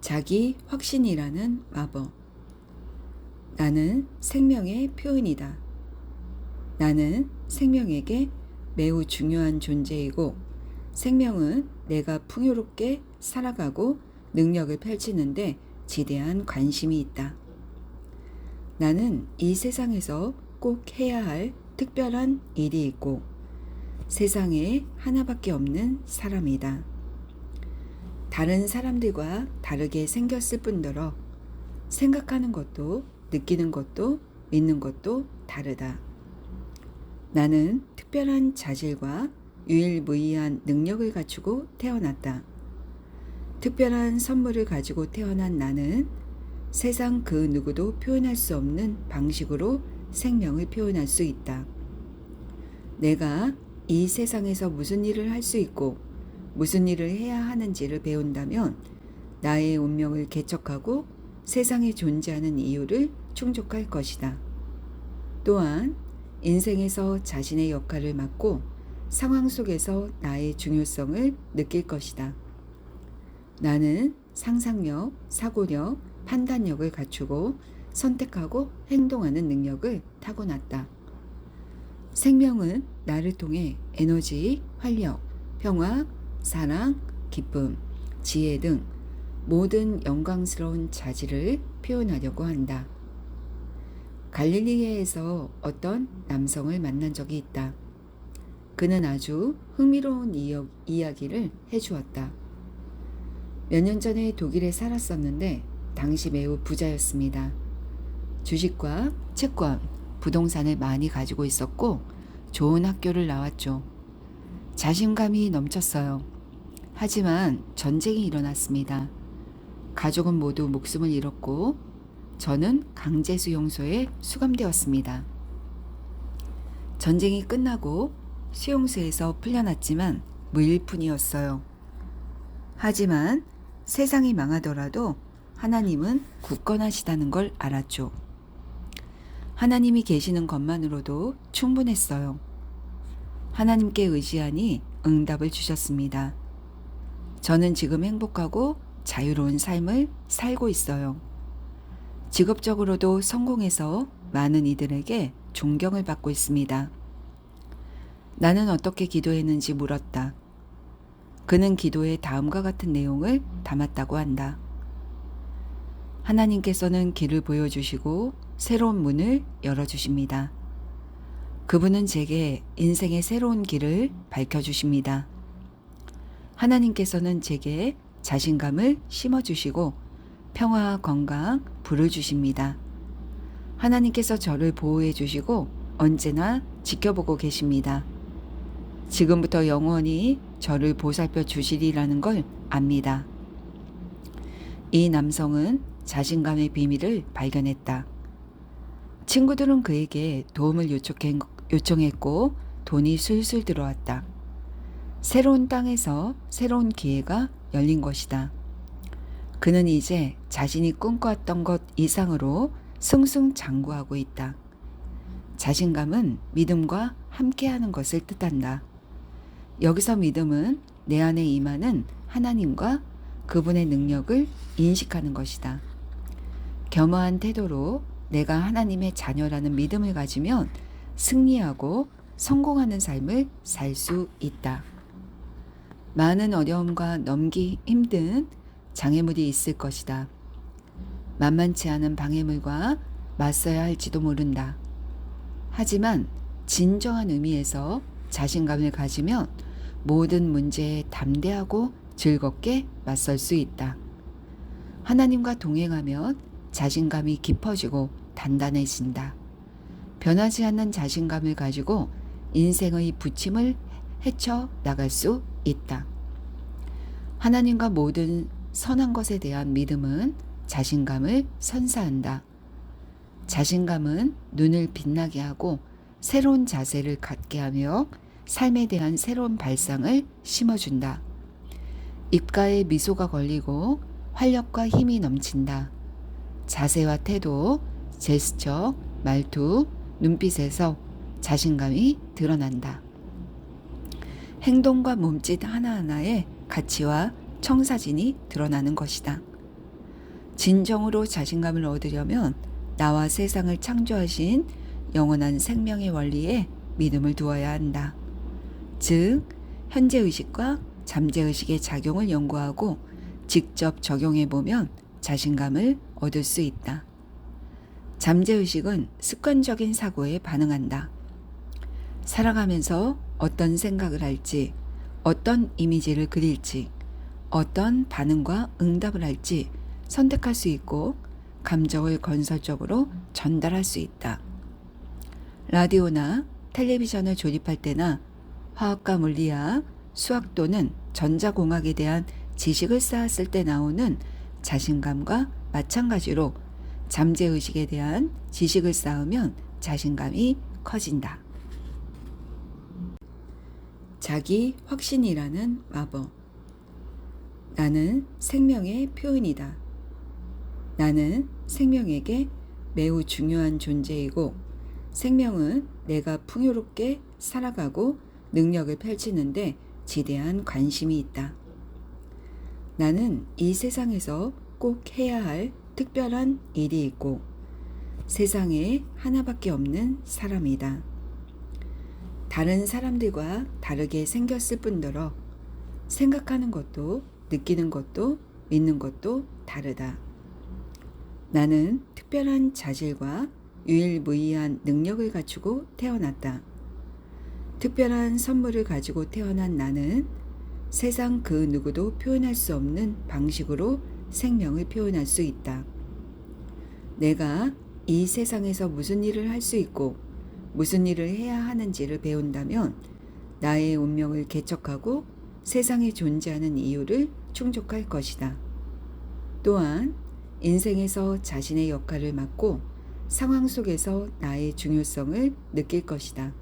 자기 확신이라는 마법. 나는 생명의 표현이다. 나는 생명에게 매우 중요한 존재이고 생명은 내가 풍요롭게 살아가고 능력을 펼치는데 지대한 관심이 있다. 나는 이 세상에서 꼭 해야 할 특별한 일이 있고 세상에 하나밖에 없는 사람이다. 다른 사람들과 다르게 생겼을 뿐더러 생각하는 것도 느끼는 것도 믿는 것도 다르다. 나는 특별한 자질과 유일무이한 능력을 갖추고 태어났다. 특별한 선물을 가지고 태어난 나는 세상 그 누구도 표현할 수 없는 방식으로 생명을 표현할 수 있다. 내가 이 세상에서 무슨 일을 할 수 있고 무슨 일을 해야 하는지를 배운다면 나의 운명을 개척하고 세상에 존재하는 이유를 충족할 것이다. 또한 인생에서 자신의 역할을 맡고 상황 속에서 나의 중요성을 느낄 것이다. 나는 상상력, 사고력, 판단력을 갖추고 선택하고 행동하는 능력을 타고났다. 생명은 나를 통해 에너지, 활력, 평화, 사랑, 기쁨, 지혜 등 모든 영광스러운 자질을 표현하려고 한다. 갈릴리에에서 어떤 남성을 만난 적이 있다. 그는 아주 흥미로운 이야기를 해주었다. 몇 년 전에 독일에 살았었는데 당시 매우 부자였습니다. 주식과 채권, 부동산을 많이 가지고 있었고 좋은 학교를 나왔죠. 자신감이 넘쳤어요. 하지만 전쟁이 일어났습니다. 가족은 모두 목숨을 잃었고 저는 강제 수용소에 수감되었습니다. 전쟁이 끝나고 수용소에서 풀려났지만 무일푼이었어요. 하지만 세상이 망하더라도 하나님은 굳건하시다는 걸 알았죠. 하나님이 계시는 것만으로도 충분했어요. 하나님께 의지하니 응답을 주셨습니다. 저는 지금 행복하고 자유로운 삶을 살고 있어요. 직업적으로도 성공해서 많은 이들에게 존경을 받고 있습니다. 나는 어떻게 기도했는지 물었다. 그는 기도에 다음과 같은 내용을 담았다고 한다. 하나님께서는 길을 보여주시고 새로운 문을 열어주십니다. 그분은 제게 인생의 새로운 길을 밝혀주십니다. 하나님께서는 제게 자신감을 심어주시고 평화와 건강, 불을 주십니다. 하나님께서 저를 보호해 주시고 언제나 지켜보고 계십니다. 지금부터 영원히 저를 보살펴 주시리라는 걸 압니다. 이 남성은 자신감의 비밀을 발견했다. 친구들은 그에게 도움을 요청 했고 돈이 술술 들어왔다. 새로운 땅에서 새로운 기회가 열린 것이다. 그는 이제 자신이 꿈꿔왔던 것 이상으로 승승장구하고 있다. 자신감은 믿음과 함께하는 것을 뜻한다. 여기서 믿음은 내 안에 임하는 하나님과 그분의 능력을 인식하는 것이다. 겸허한 태도로 내가 하나님의 자녀라는 믿음을 가지면 승리하고 성공하는 삶을 살 수 있다. 많은 어려움과 넘기 힘든 장애물이 있을 것이다. 만만치 않은 방해물과 맞서야 할지도 모른다. 하지만 진정한 의미에서 자신감을 가지면 모든 문제에 담대하고 즐겁게 맞설 수 있다. 하나님과 동행하면 자신감이 깊어지고 단단해진다. 변하지 않는 자신감을 가지고 인생의 부침을 헤쳐 나갈 수 있다. 하나님과 모든 선한 것에 대한 믿음은 자신감을 선사한다. 자신감은 눈을 빛나게 하고 새로운 자세를 갖게 하며 삶에 대한 새로운 발상을 심어준다. 입가에 미소가 걸리고 활력과 힘이 넘친다. 자세와 태도, 제스처, 말투, 눈빛에서 자신감이 드러난다. 행동과 몸짓 하나하나에 가치와 청사진이 드러나는 것이다. 진정으로 자신감을 얻으려면 나와 세상을 창조하신 영원한 생명의 원리에 믿음을 두어야 한다. 즉, 현재 의식과 잠재 의식의 작용을 연구하고 직접 적용해 보면 자신감을 얻을 수 있다. 잠재 의식은 습관적인 사고에 반응한다. 살아가면서 어떤 생각을 할지, 어떤 이미지를 그릴지, 어떤 반응과 응답을 할지 선택할 수 있고 감정을 건설적으로 전달할 수 있다. 라디오나 텔레비전을 조립할 때나 화학과 물리학, 수학 또는 전자공학에 대한 지식을 쌓았을 때 나오는 자신감과 마찬가지로 잠재의식에 대한 지식을 쌓으면 자신감이 커진다. 자기 확신이라는 마법. 나는 생명의 표현이다. 나는 생명에게 매우 중요한 존재이고 생명은 내가 풍요롭게 살아가고 능력을 펼치는데 지대한 관심이 있다. 나는 이 세상에서 꼭 해야 할 특별한 일이 있고 세상에 하나밖에 없는 사람이다. 다른 사람들과 다르게 생겼을 뿐더러 생각하는 것도 느끼는 것도 믿는 것도 다르다. 나는 특별한 자질과 유일무이한 능력을 갖추고 태어났다. 특별한 선물을 가지고 태어난 나는 세상 그 누구도 표현할 수 없는 방식으로 생명을 표현할 수 있다. 내가 이 세상에서 무슨 일을 할 수 있고 무슨 일을 해야 하는지를 배운다면 나의 운명을 개척하고 세상에 존재하는 이유를 충족할 것이다. 또한 인생에서 자신의 역할을 맡고 상황 속에서 나의 중요성을 느낄 것이다.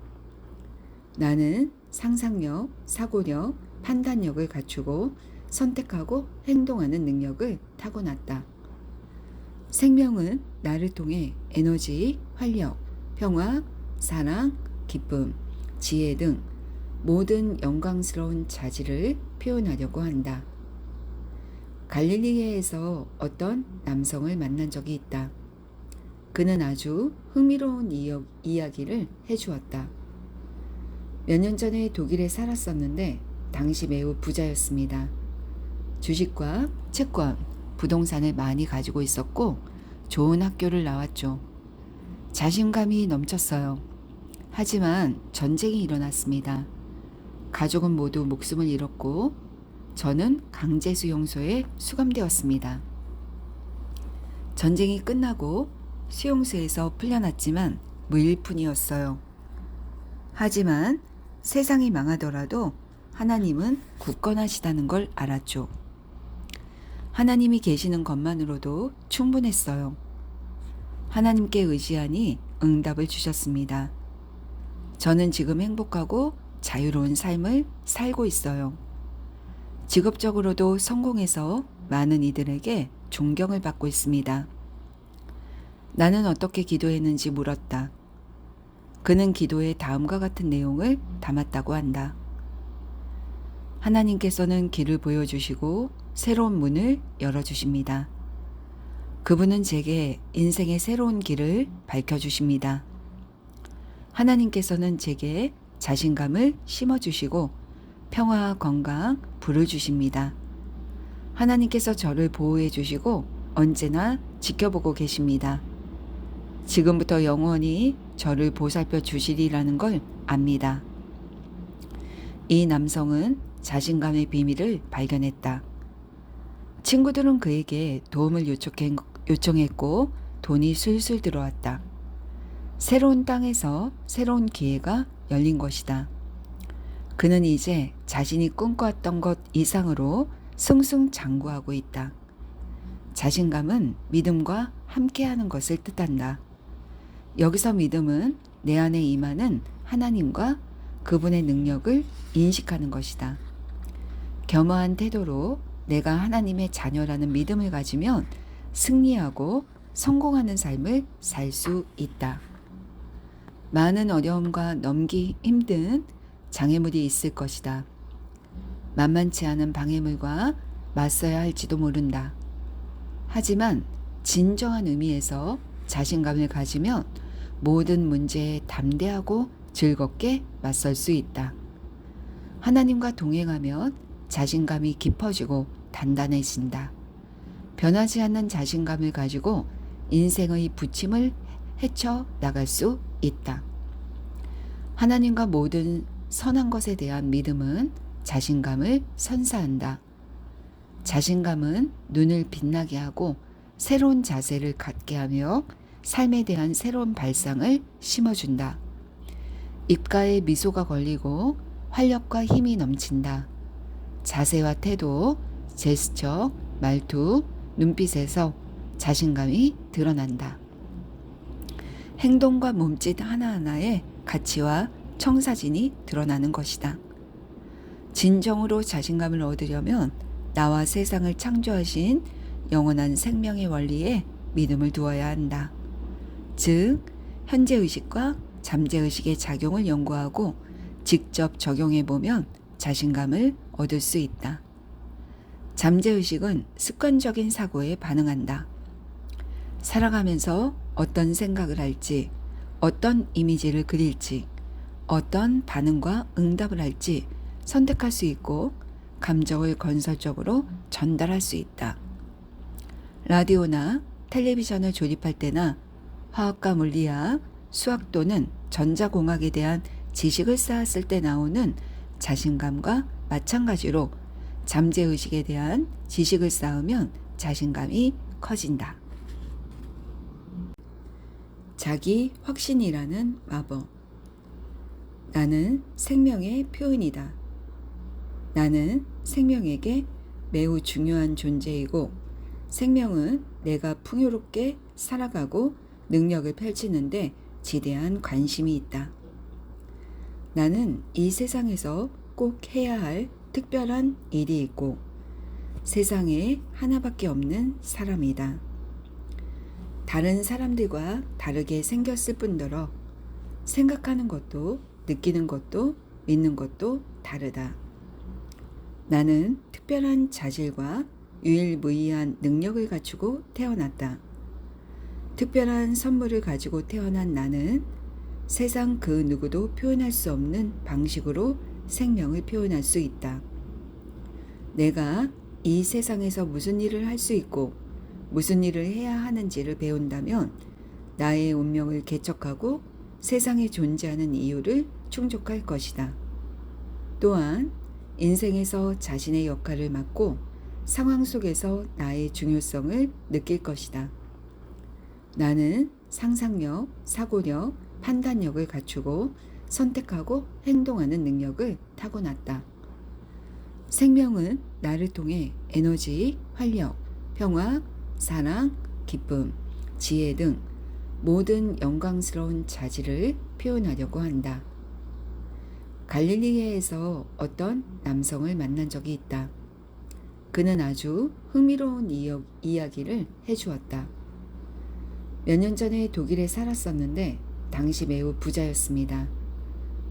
나는 상상력, 사고력, 판단력을 갖추고 선택하고 행동하는 능력을 타고났다. 생명은 나를 통해 에너지, 활력, 평화, 사랑, 기쁨, 지혜 등 모든 영광스러운 자질을 표현하려고 한다. 갈릴리에에서 어떤 남성을 만난 적이 있다. 그는 아주 흥미로운 이야기를 해주었다. 몇 년 전에 독일에 살았었는데 당시 매우 부자였습니다. 주식과 채권, 부동산을 많이 가지고 있었고 좋은 학교를 나왔죠. 자신감이 넘쳤어요. 하지만 전쟁이 일어났습니다. 가족은 모두 목숨을 잃었고 저는 강제 수용소에 수감되었습니다. 전쟁이 끝나고 수용소에서 풀려났지만 무일푼이었어요. 하지만 세상이 망하더라도 하나님은 굳건하시다는 걸 알았죠. 하나님이 계시는 것만으로도 충분했어요. 하나님께 의지하니 응답을 주셨습니다. 저는 지금 행복하고 자유로운 삶을 살고 있어요. 직업적으로도 성공해서 많은 이들에게 존경을 받고 있습니다. 나는 어떻게 기도했는지 물었다. 그는 기도에 다음과 같은 내용을 담았다고 한다. 하나님께서는 길을 보여주시고 새로운 문을 열어주십니다. 그분은 제게 인생의 새로운 길을 밝혀주십니다. 하나님께서는 제게 자신감을 심어주시고 평화, 건강, 불을 주십니다. 하나님께서 저를 보호해 주시고 언제나 지켜보고 계십니다. 지금부터 영원히 저를 보살펴 주시리라는 걸 압니다. 이 남성은 자신감의 비밀을 발견했다. 친구들은 그에게 도움을 요청했고 돈이 술술 들어왔다. 새로운 땅에서 새로운 기회가 열린 것이다. 그는 이제 자신이 꿈꿔왔던 것 이상으로 승승장구하고 있다. 자신감은 믿음과 함께하는 것을 뜻한다. 여기서 믿음은 내 안에 임하는 하나님과 그분의 능력을 인식하는 것이다. 겸허한 태도로 내가 하나님의 자녀라는 믿음을 가지면 승리하고 성공하는 삶을 살 수 있다. 많은 어려움과 넘기 힘든 장애물이 있을 것이다. 만만치 않은 방해물과 맞서야 할지도 모른다. 하지만 진정한 의미에서 자신감을 가지면 모든 문제에 담대하고 즐겁게 맞설 수 있다. 하나님과 동행하면 자신감이 깊어지고 단단해진다. 변하지 않는 자신감을 가지고 인생의 부침을 헤쳐 나갈 수 있다. 하나님과 모든 선한 것에 대한 믿음은 자신감을 선사한다. 자신감은 눈을 빛나게 하고 새로운 자세를 갖게 하며 삶에 대한 새로운 발상을 심어준다. 입가에 미소가 걸리고 활력과 힘이 넘친다. 자세와 태도, 제스처, 말투, 눈빛에서 자신감이 드러난다. 행동과 몸짓 하나하나에 가치와 청사진이 드러나는 것이다. 진정으로 자신감을 얻으려면 나와 세상을 창조하신 영원한 생명의 원리에 믿음을 두어야 한다. 즉, 현재 의식과 잠재 의식의 작용을 연구하고 직접 적용해 보면 자신감을 얻을 수 있다. 잠재 의식은 습관적인 사고에 반응한다. 살아가면서 어떤 생각을 할지, 어떤 이미지를 그릴지, 어떤 반응과 응답을 할지 선택할 수 있고 감정을 건설적으로 전달할 수 있다. 라디오나 텔레비전을 조립할 때나 화학과 물리학, 수학 또는 전자공학에 대한 지식을 쌓았을 때 나오는 자신감과 마찬가지로 잠재의식에 대한 지식을 쌓으면 자신감이 커진다. 자기 확신이라는 마법. 나는 생명의 표현이다. 나는 생명에게 매우 중요한 존재이고 생명은 내가 풍요롭게 살아가고 능력을 펼치는데 지대한 관심이 있다. 나는 이 세상에서 꼭 해야 할 특별한 일이 있고 세상에 하나밖에 없는 사람이다. 다른 사람들과 다르게 생겼을 뿐더러 생각하는 것도 느끼는 것도 믿는 것도 다르다. 나는 특별한 자질과 유일무이한 능력을 갖추고 태어났다. 특별한 선물을 가지고 태어난 나는 세상 그 누구도 표현할 수 없는 방식으로 생명을 표현할 수 있다. 내가 이 세상에서 무슨 일을 할 수 있고 무슨 일을 해야 하는지를 배운다면 나의 운명을 개척하고 세상에 존재하는 이유를 충족할 것이다. 또한 인생에서 자신의 역할을 맡고 상황 속에서 나의 중요성을 느낄 것이다. 나는 상상력, 사고력, 판단력을 갖추고 선택하고 행동하는 능력을 타고났다. 생명은 나를 통해 에너지, 활력, 평화, 사랑, 기쁨, 지혜 등 모든 영광스러운 자질을 표현하려고 한다. 갈릴리에에서 어떤 남성을 만난 적이 있다. 그는 아주 흥미로운 이야기를 해주었다. 몇 년 전에 독일에 살았었는데 당시 매우 부자였습니다.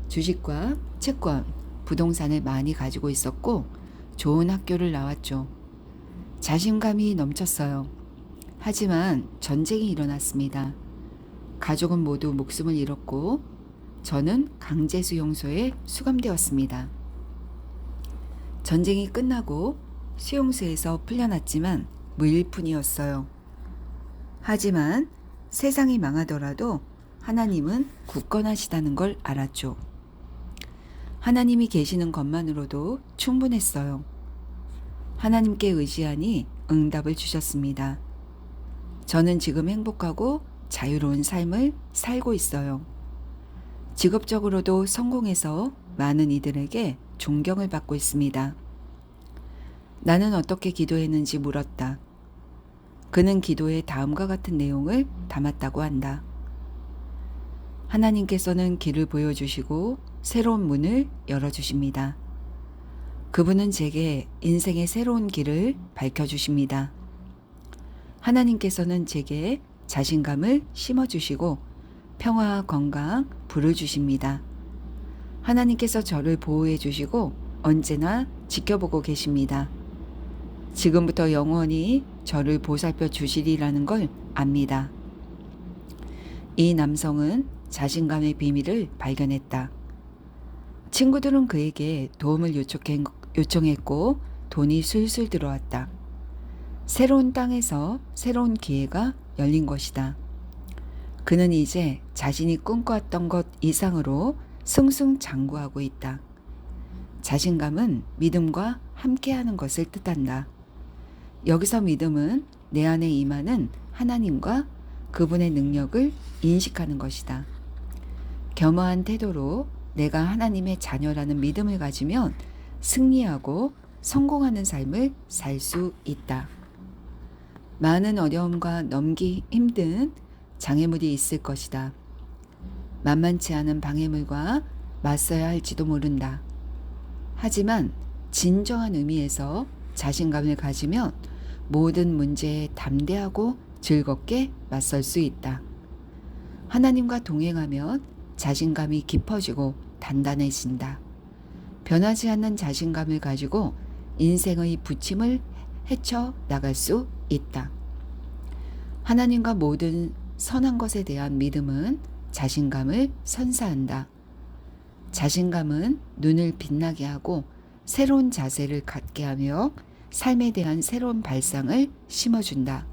주식과 채권, 부동산을 많이 가지고 있었고 좋은 학교를 나왔죠. 자신감이 넘쳤어요. 하지만 전쟁이 일어났습니다. 가족은 모두 목숨을 잃었고 저는 강제 수용소에 수감되었습니다. 전쟁이 끝나고 수용소에서 풀려났지만 무일푼이었어요. 하지만 세상이 망하더라도 하나님은 굳건하시다는 걸 알았죠. 하나님이 계시는 것만으로도 충분했어요. 하나님께 의지하니 응답을 주셨습니다. 저는 지금 행복하고 자유로운 삶을 살고 있어요. 직업적으로도 성공해서 많은 이들에게 존경을 받고 있습니다. 나는 어떻게 기도했는지 물었다. 그는 기도에 다음과 같은 내용을 담았다고 한다. 하나님께서는 길을 보여주시고 새로운 문을 열어주십니다. 그분은 제게 인생의 새로운 길을 밝혀주십니다. 하나님께서는 제게 자신감을 심어주시고 평화와 건강, 불을 주십니다. 하나님께서 저를 보호해 주시고 언제나 지켜보고 계십니다. 지금부터 영원히 저를 보살펴 주시리라는 걸 압니다. 이 남성은 자신감의 비밀을 발견했다. 친구들은 그에게 도움을 요청했고 돈이 술술 들어왔다. 새로운 땅에서 새로운 기회가 열린 것이다. 그는 이제 자신이 꿈꿔왔던 것 이상으로 승승장구하고 있다. 자신감은 믿음과 함께하는 것을 뜻한다. 여기서 믿음은 내 안에 임하는 하나님과 그분의 능력을 인식하는 것이다. 겸허한 태도로 내가 하나님의 자녀라는 믿음을 가지면 승리하고 성공하는 삶을 살 수 있다. 많은 어려움과 넘기 힘든 장애물이 있을 것이다. 만만치 않은 방해물과 맞서야 할지도 모른다. 하지만 진정한 의미에서 자신감을 가지면 모든 문제에 담대하고 즐겁게 맞설 수 있다. 하나님과 동행하면 자신감이 깊어지고 단단해진다. 변하지 않는 자신감을 가지고 인생의 부침을 헤쳐 나갈 수 있다. 하나님과 모든 선한 것에 대한 믿음은 자신감을 선사한다. 자신감은 눈을 빛나게 하고 새로운 자세를 갖게 하며 삶에 대한 새로운 발상을 심어준다.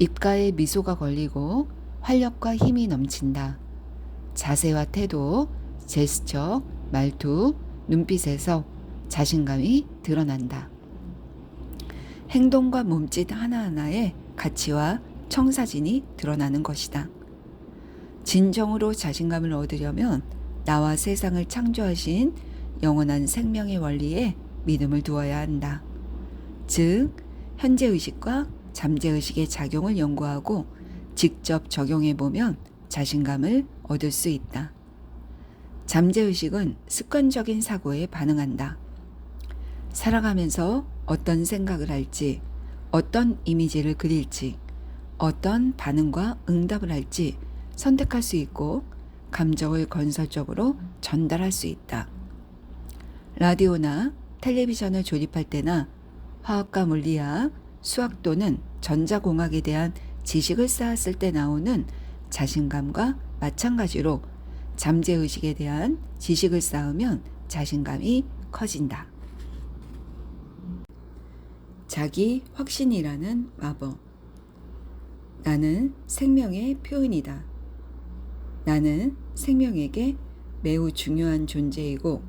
입가에 미소가 걸리고 활력과 힘이 넘친다. 자세와 태도, 제스처, 말투, 눈빛에서 자신감이 드러난다. 행동과 몸짓 하나하나에 가치와 청사진이 드러나는 것이다. 진정으로 자신감을 얻으려면 나와 세상을 창조하신 영원한 생명의 원리에 믿음을 두어야 한다. 즉, 현재 의식과 잠재 의식의 작용을 연구하고 직접 적용해 보면 자신감을 얻을 수 있다. 잠재 의식은 습관적인 사고에 반응한다. 살아가면서 어떤 생각을 할지, 어떤 이미지를 그릴지, 어떤 반응과 응답을 할지 선택할 수 있고 감정을 건설적으로 전달할 수 있다. 라디오나 텔레비전을 조립할 때나 화학과 물리학, 수학 또는 전자공학에 대한 지식을 쌓았을 때 나오는 자신감과 마찬가지로 잠재의식에 대한 지식을 쌓으면 자신감이 커진다. 자기 확신이라는 마법. 나는 생명의 표현이다. 나는 생명에게 매우 중요한 존재이고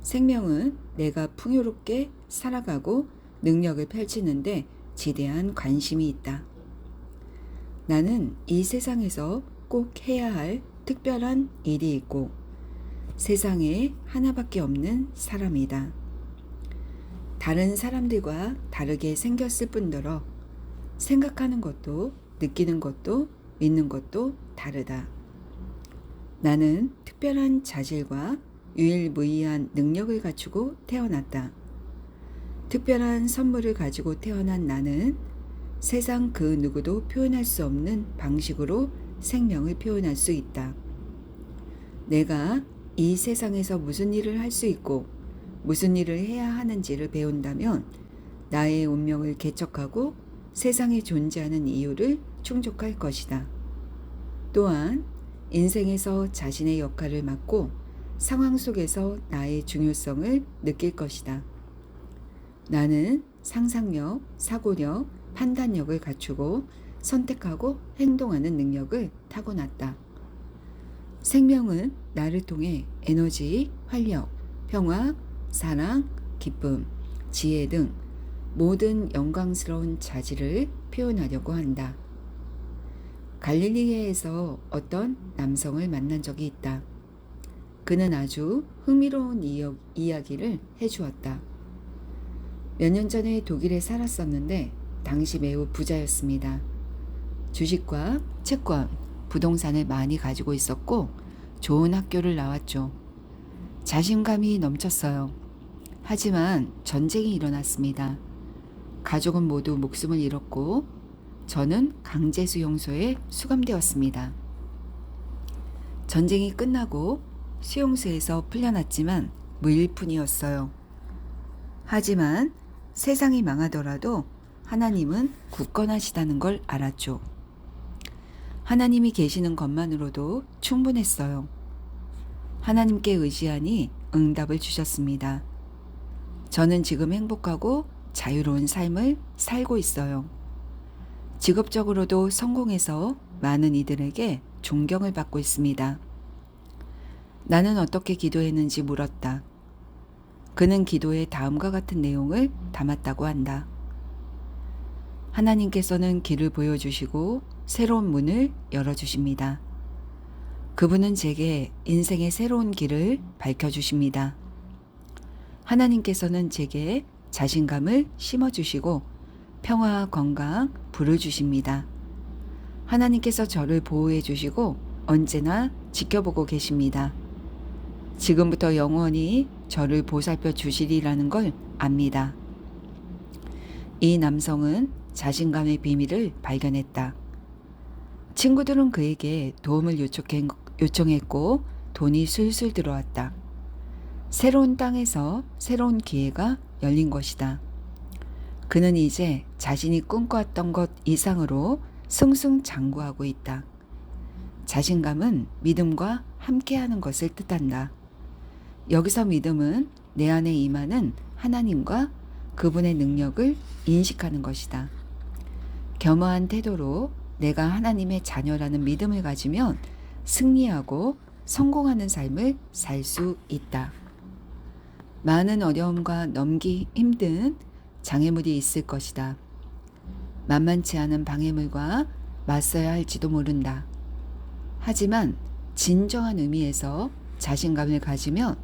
생명은 내가 풍요롭게 살아가고 능력을 펼치는데 지대한 관심이 있다. 나는 이 세상에서 꼭 해야 할 특별한 일이 있고 세상에 하나밖에 없는 사람이다. 다른 사람들과 다르게 생겼을 뿐더러 생각하는 것도 느끼는 것도 믿는 것도 다르다. 나는 특별한 자질과 유일무이한 능력을 갖추고 태어났다. 특별한 선물을 가지고 태어난 나는 세상 그 누구도 표현할 수 없는 방식으로 생명을 표현할 수 있다. 내가 이 세상에서 무슨 일을 할 수 있고 무슨 일을 해야 하는지를 배운다면 나의 운명을 개척하고 세상에 존재하는 이유를 충족할 것이다. 또한 인생에서 자신의 역할을 맡고 상황 속에서 나의 중요성을 느낄 것이다. 나는 상상력, 사고력, 판단력을 갖추고 선택하고 행동하는 능력을 타고났다. 생명은 나를 통해 에너지, 활력, 평화, 사랑, 기쁨, 지혜 등 모든 영광스러운 자질을 표현하려고 한다. 갈릴리에에서 어떤 남성을 만난 적이 있다. 그는 아주 흥미로운 이야기를 해주었다. 몇 년 전에 독일에 살았었는데 당시 매우 부자였습니다. 주식과 채권, 부동산을 많이 가지고 있었고 좋은 학교를 나왔죠. 자신감이 넘쳤어요. 하지만 전쟁이 일어났습니다. 가족은 모두 목숨을 잃었고 저는 강제 수용소에 수감되었습니다. 전쟁이 끝나고 수용소에서 풀려났지만 무일푼이었어요. 하지만 세상이 망하더라도 하나님은 굳건하시다는 걸 알았죠. 하나님이 계시는 것만으로도 충분했어요. 하나님께 의지하니 응답을 주셨습니다. 저는 지금 행복하고 자유로운 삶을 살고 있어요. 직업적으로도 성공해서 많은 이들에게 존경을 받고 있습니다. 나는 어떻게 기도했는지 물었다. 그는 기도에 다음과 같은 내용을 담았다고 한다. 하나님께서는 길을 보여주시고 새로운 문을 열어주십니다. 그분은 제게 인생의 새로운 길을 밝혀주십니다. 하나님께서는 제게 자신감을 심어주시고 평화와 건강, 부를 주십니다. 하나님께서 저를 보호해 주시고 언제나 지켜보고 계십니다. 지금부터 영원히 저를 보살펴 주시리라는 걸 압니다. 이 남성은 자신감의 비밀을 발견했다. 친구들은 그에게 도움을 요청했고 돈이 술술 들어왔다. 새로운 땅에서 새로운 기회가 열린 것이다. 그는 이제 자신이 꿈꿔왔던 것 이상으로 승승장구하고 있다. 자신감은 믿음과 함께하는 것을 뜻한다. 여기서 믿음은 내 안에 임하는 하나님과 그분의 능력을 인식하는 것이다. 겸허한 태도로 내가 하나님의 자녀라는 믿음을 가지면 승리하고 성공하는 삶을 살 수 있다. 많은 어려움과 넘기 힘든 장애물이 있을 것이다. 만만치 않은 방해물과 맞서야 할지도 모른다. 하지만 진정한 의미에서 자신감을 가지면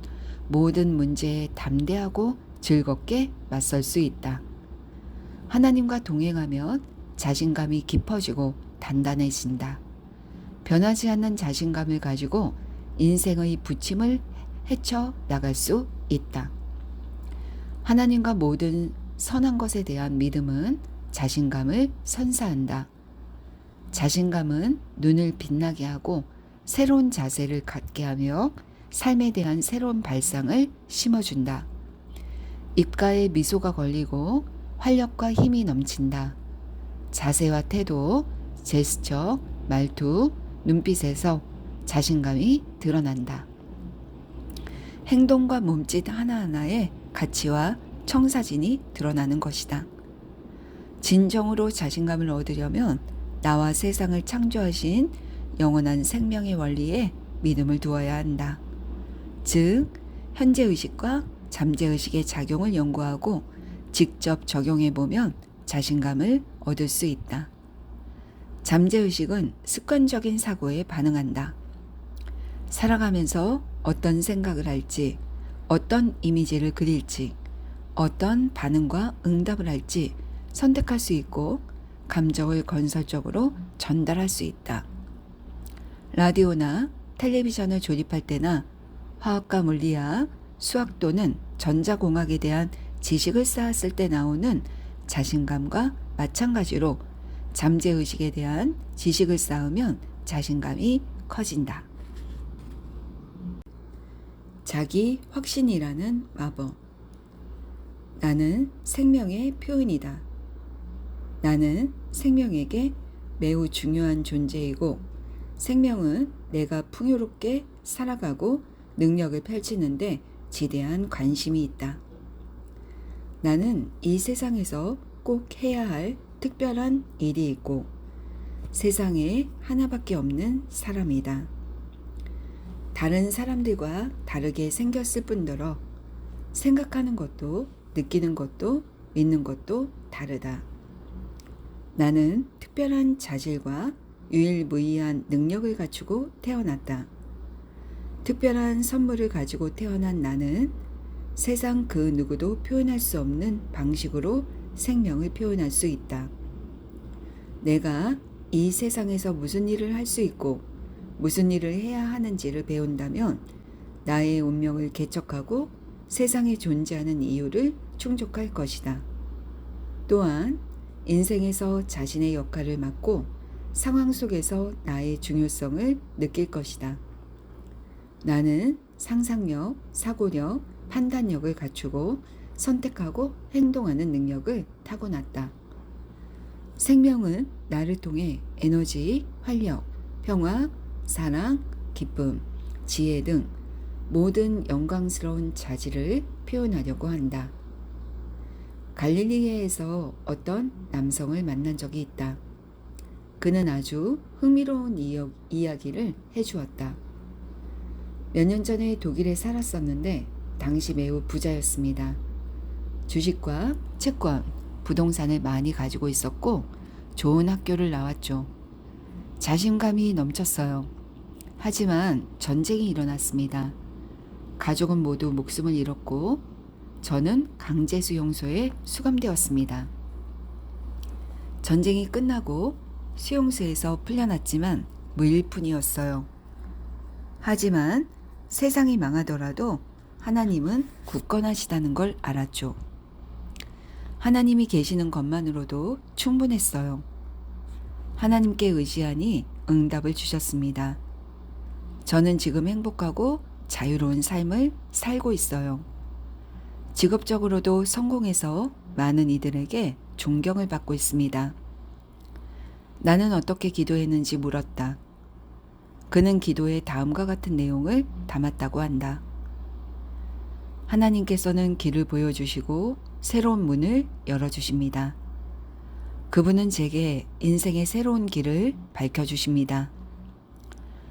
모든 문제에 담대하고 즐겁게 맞설 수 있다. 하나님과 동행하면 자신감이 깊어지고 단단해진다. 변하지 않는 자신감을 가지고 인생의 부침을 헤쳐 나갈 수 있다. 하나님과 모든 선한 것에 대한 믿음은 자신감을 선사한다. 자신감은 눈을 빛나게 하고 새로운 자세를 갖게 하며 삶에 대한 새로운 발상을 심어준다. 입가에 미소가 걸리고 활력과 힘이 넘친다. 자세와 태도, 제스처, 말투, 눈빛에서 자신감이 드러난다. 행동과 몸짓 하나하나에 가치와 청사진이 드러나는 것이다. 진정으로 자신감을 얻으려면 나와 세상을 창조하신 영원한 생명의 원리에 믿음을 두어야 한다. 즉, 현재 의식과 잠재 의식의 작용을 연구하고 직접 적용해 보면 자신감을 얻을 수 있다. 잠재 의식은 습관적인 사고에 반응한다. 살아가면서 어떤 생각을 할지, 어떤 이미지를 그릴지, 어떤 반응과 응답을 할지 선택할 수 있고 감정을 건설적으로 전달할 수 있다. 라디오나 텔레비전을 조립할 때나 화학과 물리학, 수학 또는 전자공학에 대한 지식을 쌓았을 때 나오는 자신감과 마찬가지로 잠재의식에 대한 지식을 쌓으면 자신감이 커진다. 자기 확신이라는 마법. 나는 생명의 표현이다. 나는 생명에게 매우 중요한 존재이고 생명은 내가 풍요롭게 살아가고 능력을 펼치는데 지대한 관심이 있다. 나는 이 세상에서 꼭 해야 할 특별한 일이 있고 세상에 하나밖에 없는 사람이다. 다른 사람들과 다르게 생겼을 뿐더러 생각하는 것도 느끼는 것도 믿는 것도 다르다. 나는 특별한 자질과 유일무이한 능력을 갖추고 태어났다. 특별한 선물을 가지고 태어난 나는 세상 그 누구도 표현할 수 없는 방식으로 생명을 표현할 수 있다. 내가 이 세상에서 무슨 일을 할 수 있고 무슨 일을 해야 하는지를 배운다면 나의 운명을 개척하고 세상에 존재하는 이유를 충족할 것이다. 또한 인생에서 자신의 역할을 맡고 상황 속에서 나의 중요성을 느낄 것이다. 나는 상상력, 사고력, 판단력을 갖추고 선택하고 행동하는 능력을 타고났다. 생명은 나를 통해 에너지, 활력, 평화, 사랑, 기쁨, 지혜 등 모든 영광스러운 자질을 표현하려고 한다. 갈릴리에에서 어떤 남성을 만난 적이 있다. 그는 아주 흥미로운 이야기를 해주었다. 몇 년 전에 독일에 살았었는데 당시 매우 부자였습니다. 주식과 채권, 부동산을 많이 가지고 있었고 좋은 학교를 나왔죠. 자신감이 넘쳤어요. 하지만 전쟁이 일어났습니다. 가족은 모두 목숨을 잃었고 저는 강제 수용소에 수감되었습니다. 전쟁이 끝나고 수용소에서 풀려났지만 무일푼이었어요. 하지만 세상이 망하더라도 하나님은 굳건하시다는 걸 알았죠. 하나님이 계시는 것만으로도 충분했어요. 하나님께 의지하니 응답을 주셨습니다. 저는 지금 행복하고 자유로운 삶을 살고 있어요. 직업적으로도 성공해서 많은 이들에게 존경을 받고 있습니다. 나는 어떻게 기도했는지 물었다. 그는 기도에 다음과 같은 내용을 담았다고 한다. 하나님께서는 길을 보여주시고 새로운 문을 열어주십니다. 그분은 제게 인생의 새로운 길을 밝혀주십니다.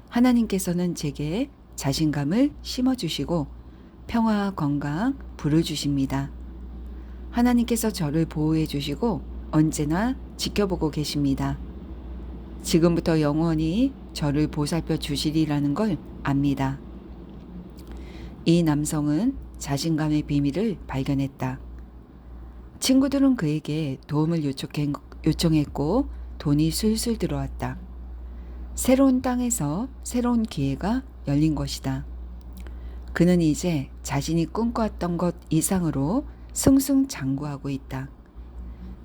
하나님께서는 제게 자신감을 심어주시고 평화와 건강, 불을 주십니다. 하나님께서 저를 보호해 주시고 언제나 지켜보고 계십니다. 지금부터 영원히 저를 보살펴 주시리라는 걸 압니다. 이 남성은 자신감의 비밀을 발견했다. 친구들은 그에게 도움을 요청했고 돈이 술술 들어왔다. 새로운 땅에서 새로운 기회가 열린 것이다. 그는 이제 자신이 꿈꿔왔던 것 이상으로 승승장구하고 있다.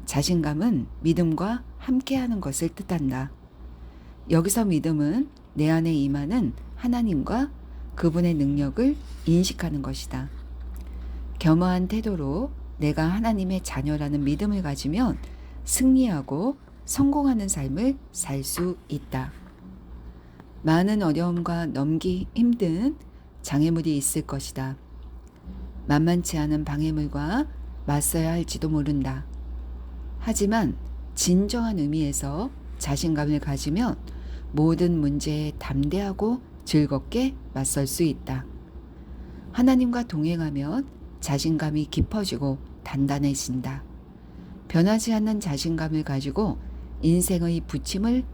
자신감은 믿음과 함께하는 것을 뜻한다. 여기서 믿음은 내 안에 임하는 하나님과 그분의 능력을 인식하는 것이다. 겸허한 태도로 내가 하나님의 자녀라는 믿음을 가지면 승리하고 성공하는 삶을 살 수 있다. 많은 어려움과 넘기 힘든 장애물이 있을 것이다. 만만치 않은 방해물과 맞서야 할지도 모른다. 하지만 진정한 의미에서 자신감을 가지면 모든 문제에 담대하고 즐겁게 맞설 수 있다. 하나님과 동행하면 자신감이 깊어지고 단단해진다. 변하지 않는 자신감을 가지고 인생의 부침을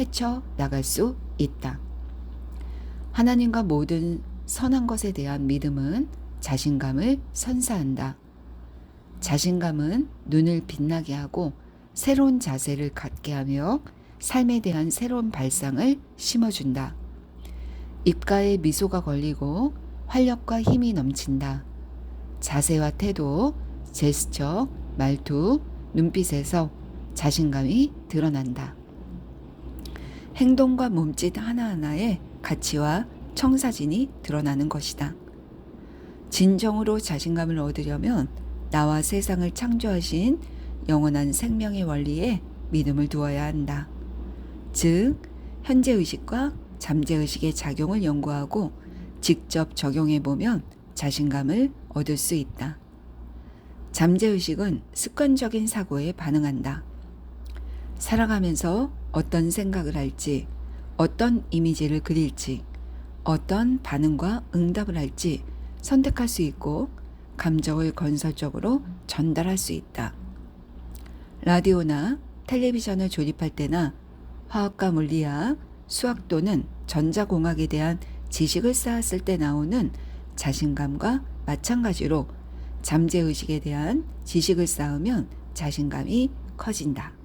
헤쳐 나갈 수 있다. 하나님과 모든 선한 것에 대한 믿음은 자신감을 선사한다. 자신감은 눈을 빛나게 하고 새로운 자세를 갖게 하며 삶에 대한 새로운 발상을 심어준다. 입가에 미소가 걸리고 활력과 힘이 넘친다. 자세와 태도, 제스처, 말투, 눈빛에서 자신감이 드러난다. 행동과 몸짓 하나하나에 가치와 청사진이 드러나는 것이다. 진정으로 자신감을 얻으려면 나와 세상을 창조하신 영원한 생명의 원리에 믿음을 두어야 한다. 즉, 현재 의식과 잠재 의식의 작용을 연구하고 직접 적용해 보면 자신감을 얻을 수 있다. 잠재 의식은 습관적인 사고에 반응한다. 살아가면서 어떤 생각을 할지, 어떤 이미지를 그릴지, 어떤 반응과 응답을 할지 선택할 수 있고 감정을 건설적으로 전달할 수 있다. 라디오나 텔레비전을 조립할 때나 화학과 물리학, 수학 또는 전자공학에 대한 지식을 쌓았을 때 나오는 자신감과 마찬가지로 잠재의식에 대한 지식을 쌓으면 자신감이 커진다.